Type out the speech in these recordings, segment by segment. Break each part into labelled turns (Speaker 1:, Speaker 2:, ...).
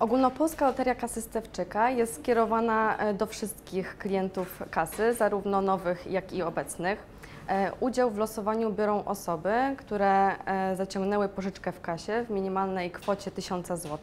Speaker 1: Ogólnopolska Loteria Kasy Stewczyka jest skierowana e, do wszystkich klientów kasy, zarówno nowych, jak i obecnych. E, Udział w losowaniu biorą osoby, które e, zaciągnęły pożyczkę w kasie w minimalnej kwocie 1000 zł,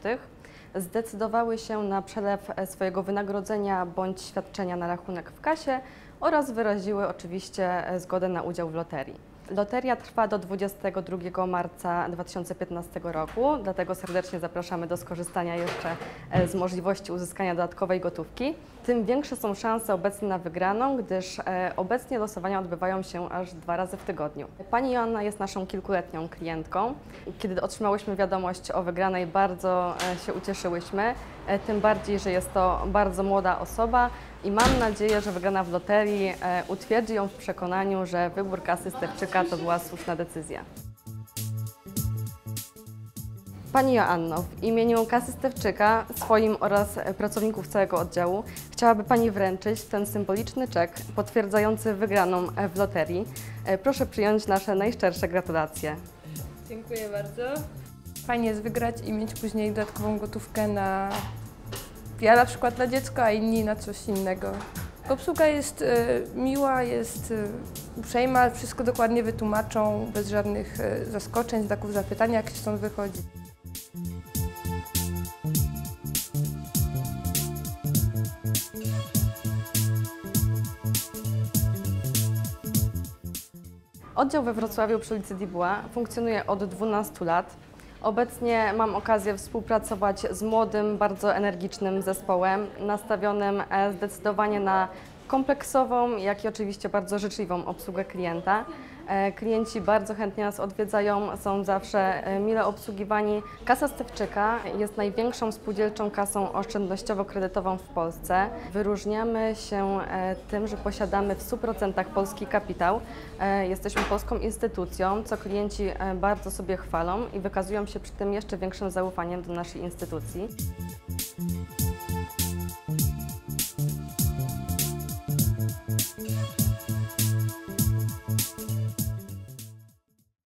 Speaker 1: zdecydowały się na przelew e, swojego wynagrodzenia bądź świadczenia na rachunek w kasie oraz wyraziły oczywiście e, zgodę na udział w loterii. Loteria trwa do 22 marca 2015 roku, dlatego serdecznie zapraszamy do skorzystania jeszcze e, z możliwości uzyskania dodatkowej gotówki. Tym większe są szanse obecnie na wygraną, gdyż e, obecnie losowania odbywają się aż dwa razy w tygodniu. Pani Joanna jest naszą kilkuletnią klientką. Kiedy otrzymałyśmy wiadomość o wygranej, bardzo e, się ucieszyłyśmy, tym bardziej, że jest to bardzo młoda osoba i mam nadzieję, że wygrana w loterii e, utwierdzi ją w przekonaniu, że wybór kasy Stewczyka to była słuszna decyzja. Pani Joanno, w imieniu kasy Stewczyka, swoim oraz e, pracowników całego oddziału chciałaby Pani wręczyć ten symboliczny czek potwierdzający wygraną e, w loterii. E, Proszę przyjąć nasze najszczersze gratulacje.
Speaker 2: Dziękuję bardzo. Fajnie jest wygrać i mieć później dodatkową gotówkę na ja na przykład dla dziecka, a inni na coś innego. Obsługa jest e, miła, jest e, uprzejma, wszystko dokładnie wytłumaczą, bez żadnych e, zaskoczeń, znaków zapytania, jak się stąd wychodzi.
Speaker 1: Oddział we Wrocławiu przy ulicy Dibuła funkcjonuje od 12 lat. Obecnie mam okazję współpracować z młodym, bardzo energicznym zespołem, nastawionym e, zdecydowanie na kompleksową, jak i oczywiście bardzo życzliwą obsługę klienta. E, Klienci bardzo chętnie nas odwiedzają, są zawsze e, mile obsługiwani. Kasa Stewczyka jest największą spółdzielczą kasą oszczędnościowo-kredytową w Polsce. Wyróżniamy się e, tym, że posiadamy w 100% polski kapitał. Jesteśmy polską instytucją, co klienci bardzo sobie chwalą i wykazują się przy tym jeszcze większym zaufaniem do naszej instytucji.